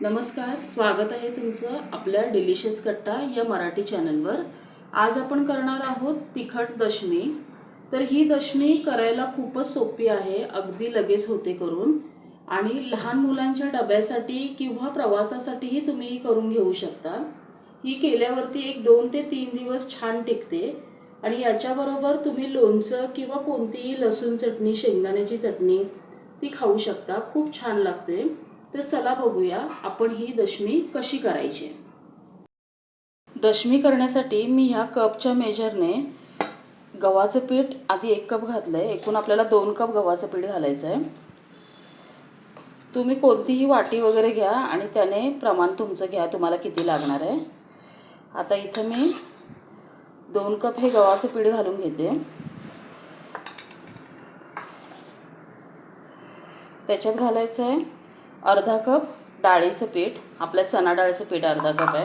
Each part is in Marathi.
नमस्कार स्वागत आहे तुमचं आपल्या डिलिशियस कट्टा या मराठी चॅनलवर आज आपण करणार आहोत तिखट दशमी. तर ही दशमी करायला खूपच सोपी आहे अगदी लगेच होते करून. आणि लहान मुलांच्या डब्यासाठी किंवा प्रवासासाठीही तुम्ही करून घेऊ शकता. ही केल्यावरती एक दोन ते तीन दिवस छान टिकते. आणि याच्याबरोबर तुम्ही लोणचं किंवा कोणतीही लसूण चटणी शेंगदाण्याची चटणी ती खाऊ शकता. खूप छान लागते. तर चला बघूया आपण ही दशमी कशी करायची. दशमी करण्यासाठी मी ह्या कपच्या मेजरने गव्हाचं पीठ आधी एक कप घातलं आहे एकूण आपल्याला दोन कप गव्हाचं पीठ घालायचं आहे तुम्ही कोणतीही वाटी वगैरे घ्या आणि त्याने प्रमाण तुमचं घ्या तुम्हाला किती लागणार आहे. आता इथं मी दोन कप हे गव्हाचं पीठ घालून घेते. त्याच्यात घालायचं आहे अर्धा कप डाळीचं पीठ आपल्या चणा डाळीचं पीठ अर्धा कप आहे.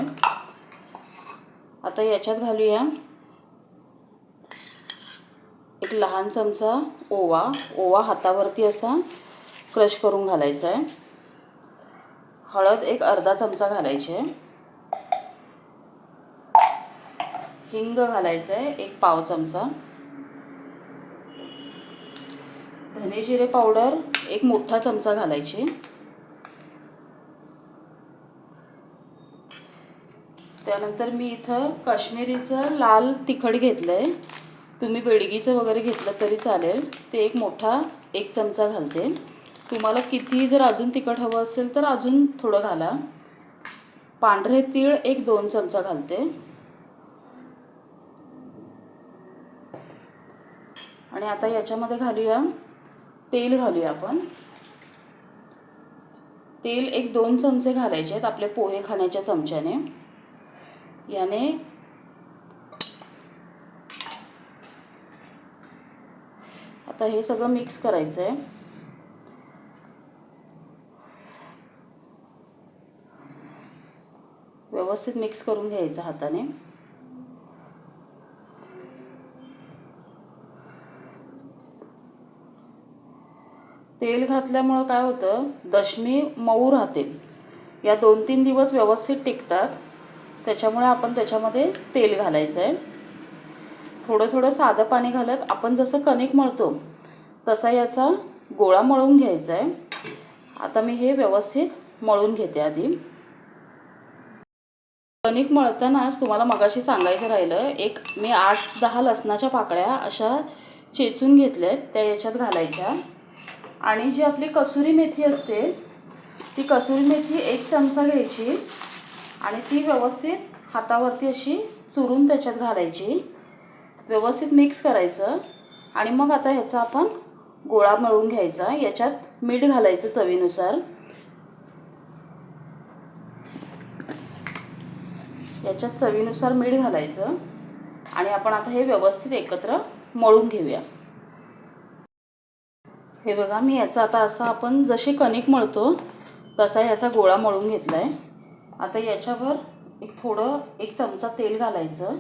आता याच्यात घालूया एक लहान चमचा ओवा. ओवा हातावरती असा क्रश करून घालायचा आहे. हळद एक अर्धा चमचा घालायची आहे. हिंग घालायचं आहे एक पाव चमचा. धने जिरे पावडर एक मोठा चमचा घालायची. त्यानंतर मी इथं काश्मीरीचं लाल तिखट घेतलं आहे तुम्ही बेडगीचं वगैरे घेतलं तरी चालेल. ते एक मोठा एक चमचा घालते. तुम्हाला किती जर अजून तिखट हवं असेल तर अजून थोडं घाला. पांढरे तीळ एक दोन चमचा घालते. आणि आता याच्यामध्ये घालूया तेल घालूया आपण. तेल एक दोन चमचे घालायचे आहेत आपले पोहे खाण्याच्या चमच्याने. याने आता हे सगळं मिक्स करायचं आहे व्यवस्थित मिक्स करून घ्यायचं हाताने. तेल घातल्यामुळं काय होतं? दशमी मऊ राहते. या दोन तीन दिवस व्यवस्थित टिकतात. त्याच्यामुळे आपण त्याच्यामध्ये तेल घालायचं आहे थोडं थोडं साधं पाणी घालत आपण जसं कणिक मळतो तसा याचा गोळा मळून घ्यायचा आहे आता मी हे व्यवस्थित मळून घेते आधी. कणिक मळतानाच तुम्हाला मगाशी सांगायचं राहिलं एक मी आठ दहा लसणाच्या पाकळ्या अशा चेचून घेतल्या आहेत त्या याच्यात घालायच्या. आणि जी आपली कसुरी मेथी असते ती कसुरी मेथी एक चमचा घ्यायची. आणि ती व्यवस्थित हातावरती अशी चुरून त्याच्यात घालायची. व्यवस्थित मिक्स करायचं. आणि मग आता ह्याचा आपण गोळा मळून घ्यायचा. याच्यात मीठ घालायचं चवीनुसार. याच्यात चवीनुसार मीठ घालायचं. आणि आपण आता हे व्यवस्थित एकत्र मळून घेऊया. हे बघा मी याचा आता असा आपण जशी कणिक मळतो तसा ह्याचा गोळा मळून घेतला आहे आता याच्यावर एक थोडं एक चमचा तेल घालायचं.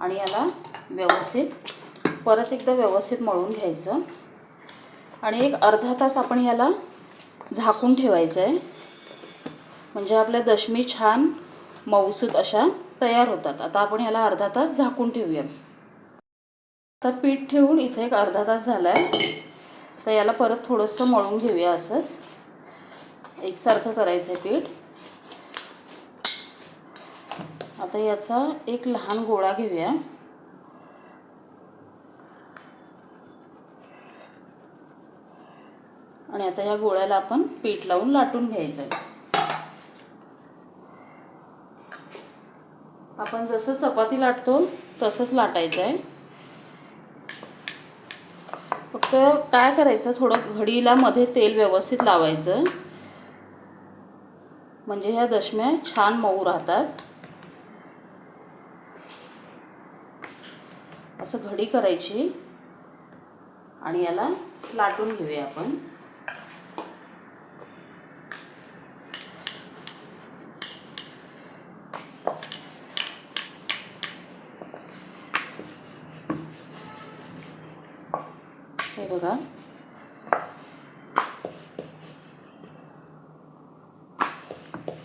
आणि याला व्यवस्थित परत एकदा व्यवस्थित मळून घ्यायचं. आणि एक अर्धा तास आपण याला झाकून ठेवायचं आहे म्हणजे आपल्या दशमी छान मऊसूत अशा तयार होतात. आता आपण याला अर्धा तास झाकून ठेवूया. तर पीठ ठेवून इथे एक अर्धा तास झाला आहे तर याला परत थोडंसं मळून घेऊया असंच. एकसारखं करायचं आहे पीठ. आता याचा एक लहान गोळा घेऊया. आणि आता या गोळ्याला आपण पीठ लावून लाटून घ्यायचं आहे आपण जसं चपाती लाटतो तसंच लाटायचं आहे फक्त काय करायचं थोडं घडीला मध्ये तेल व्यवस्थित लावायचं. म्हणजे ह्या दशम्या छान मऊ राहतात. असं घडी करायची. आणि याला लाटून घेऊया आपण. हे बघा.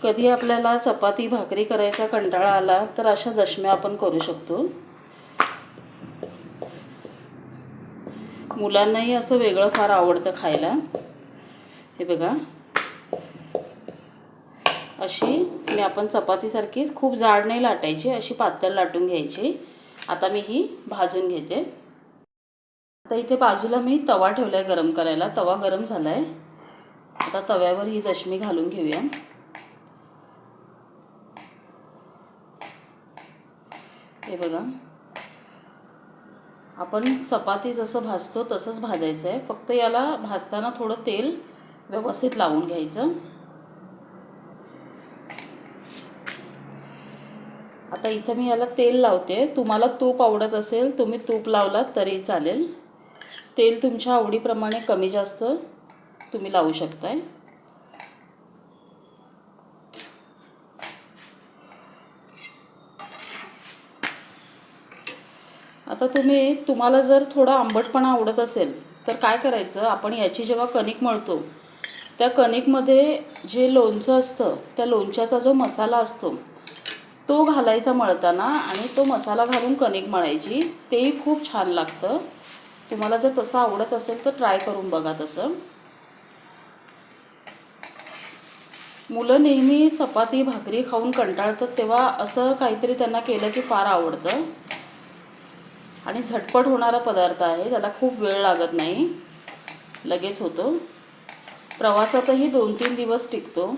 कधी आपल्याला चपाती भाकरी करायचा कंटाळा आला तर अशा दशम्या आपण करू शकतो. मुलांनाही असं वेगळं फार आवडतं खायला. हे बघा. अशी मी आपण चपातीसारखी खूप जाड नाही लाटायची अशी पातळ लाटून घ्यायची. आता मी ही भाजून घेते. आता इथे बाजूला मी तवा ठेवला आहे गरम करायला. तवा गरम झाला आहे आता तव्यावर ही दशमी घालून घेऊया. हे बघा. आपण चपाती जसं भाजतो तसंच भाजायचं आहे फक्त याला भाजताना थोडं तेल व्यवस्थित लावून घ्यायचं. आता इथं मी याला तेल लावते. तुम्हाला तूप आवडत असेल तुम्ही तूप लावलात तरी चालेल. तेल तुमच्या आवडीप्रमाणे कमी जास्त तुम्ही लावू शकताय. आता तुम्ही तुम्हाला जर थोडा आंबटपणा आवडत असेल तर काय करायचं? आपण याची जेव्हा कणिक मळतो त्या कणिकमध्ये जे लोणचं असतं त्या लोणच्याचा जो मसाला असतो तो घालायचा मळताना आणि तो मसाला घालून कणिक मळायची तेही खूप छान लागतं. तुम्हाला जर तसं आवडत असेल तर ट्राय करून बघा तसं. मुलं नेहमी चपाती भाकरी खाऊन कंटाळतात तेव्हा असं काहीतरी त्यांना केलं की फार आवडतं. आणि झटपट होणारा पदार्थ आहे त्याला खूप वेळ लागत नाही. लगेच होतो. प्रवासातही दोन तीन दिवस टिकतो.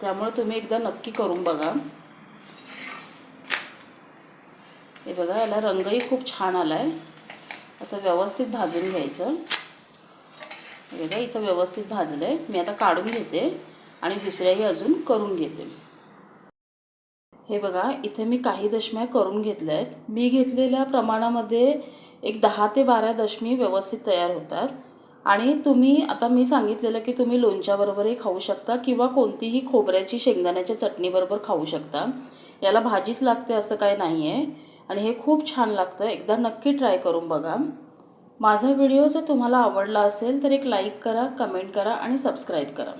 त्यामुळे तुम्ही एकदा नक्की करून बघा. हे बघा याला रंगही खूप छान आला आहे असं व्यवस्थित भाजून घ्यायचं. हे बघा इथं व्यवस्थित भाजलं आहे मी आता काढून घेते आणि दुसऱ्याही अजून करून घेते. हे बघा इथे मी काही दशम्या करून घेतल्या आहेत मी घेतलेल्या प्रमाणामध्ये एक दहा ते बारा दशमी व्यवस्थित तयार होतात. आणि तुम्ही आता मी सांगितलेलं की तुम्ही लोणच्याबरोबरही खाऊ शकता किंवा कोणतीही खोबऱ्याची शेंगदाण्याच्या चटणीबरोबर खाऊ शकता. याला भाजीच लागते असं काय नाही आहे आणि हे खूप छान लागतं. एकदा नक्की ट्राय करून बघा. माझा व्हिडिओ जर तुम्हाला आवडला असेल तर एक लाईक करा कमेंट करा आणि सबस्क्राईब करा.